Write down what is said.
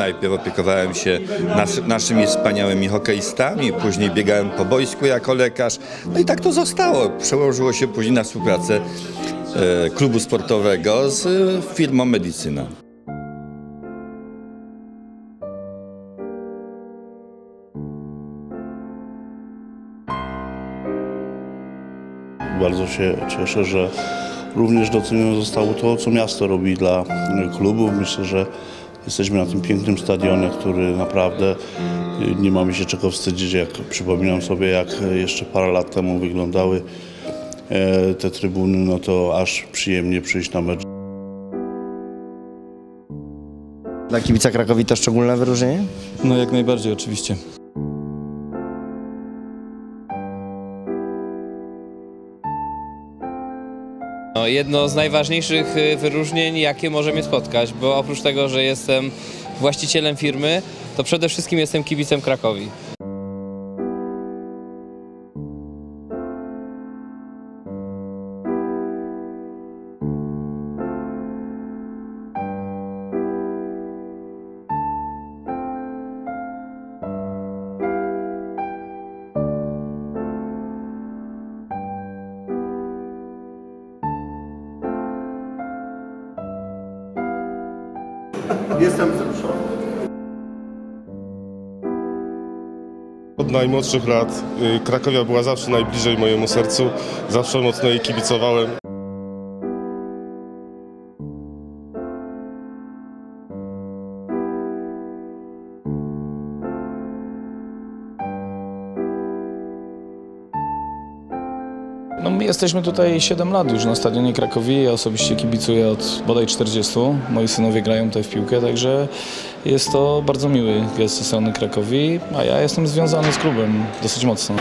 Najpierw opiekowałem się nas, naszymi wspaniałymi hokeistami, później biegałem po boisku jako lekarz. No i tak to zostało. Przełożyło się później na współpracę e, klubu sportowego z e, firmą Medycyna. Bardzo się cieszę, że również docenione zostało to, co miasto robi dla y, klubu. Myślę, że jesteśmy na tym pięknym stadionie, który naprawdę y, nie mamy się czego wstydzić. Jak przypominam sobie, jak jeszcze parę lat temu wyglądały e, te trybuny, no to aż przyjemnie przyjść na mecz. Dla kibica Krakowi to szczególne wyróżnienie? No jak najbardziej oczywiście. No, jedno z najważniejszych y, wyróżnień, jakie może mnie spotkać, bo oprócz tego, że jestem właścicielem firmy, to przede wszystkim jestem kibicem Krakowi. Od najmłodszych lat y, Krakowia była zawsze najbliżej mojemu sercu, zawsze mocno jej kibicowałem. No my jesteśmy tutaj 7 lat już na Stadionie Krakowi. Ja osobiście kibicuję od bodaj 40. Moi synowie grają tutaj w piłkę, także jest to bardzo miły gest ze strony Krakowi, a ja jestem związany z klubem dosyć mocno.